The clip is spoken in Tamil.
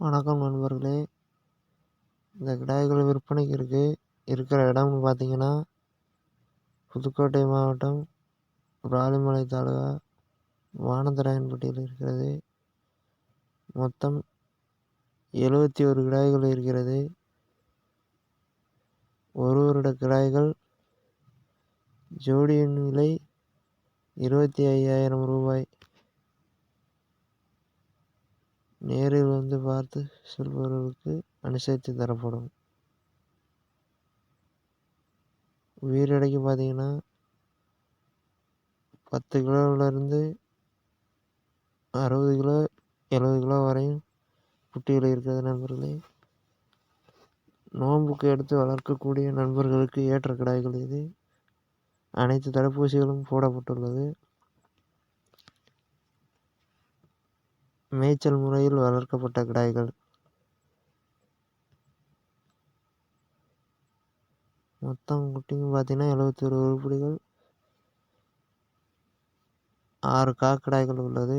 வணக்கம் நண்பர்களே. இந்த கிடாய்கள் விற்பனைக்கு இருக்குது இருக்கிற இடம்னு பார்த்தீங்கன்னா புதுக்கோட்டை மாவட்டம் ராலிமலை தாலுகா வானந்தராயன்பட்டியில் இருக்கிறது. மொத்தம் எழுபத்தி ஒரு கிடாய்கள் இருக்கிறது. ஒரு வருட கிடாய்கள் ஜோடியின் விலை இருபத்தி ஐயாயிரம் ரூபாய். நேரில் வந்து பார்த்து செல்பவர்களுக்கு அனுசரித்து தரப்படும். உயிரடைக்கு பார்த்தீங்கன்னா பத்து கிலோவிலேருந்து அறுபது கிலோ எழுபது கிலோ வரையும் குட்டிகள் இருக்கிறது நண்பர்களே. நோன்புக்கு எடுத்து வளர்க்கக்கூடிய நண்பர்களுக்கு ஏற்ற கிடாய்கள் இது. அனைத்து தடுப்பூசிகளும் போடப்பட்டுள்ளது. மேய்ச்சல் முறையில் வளர்க்கப்பட்ட கிடாய்கள். மொத்தம் குட்டிங்க பார்த்தீங்கன்னா எழுபத்தி ஒரு உருப்படிகள். ஆறு காக்கடாய்கள் உள்ளது.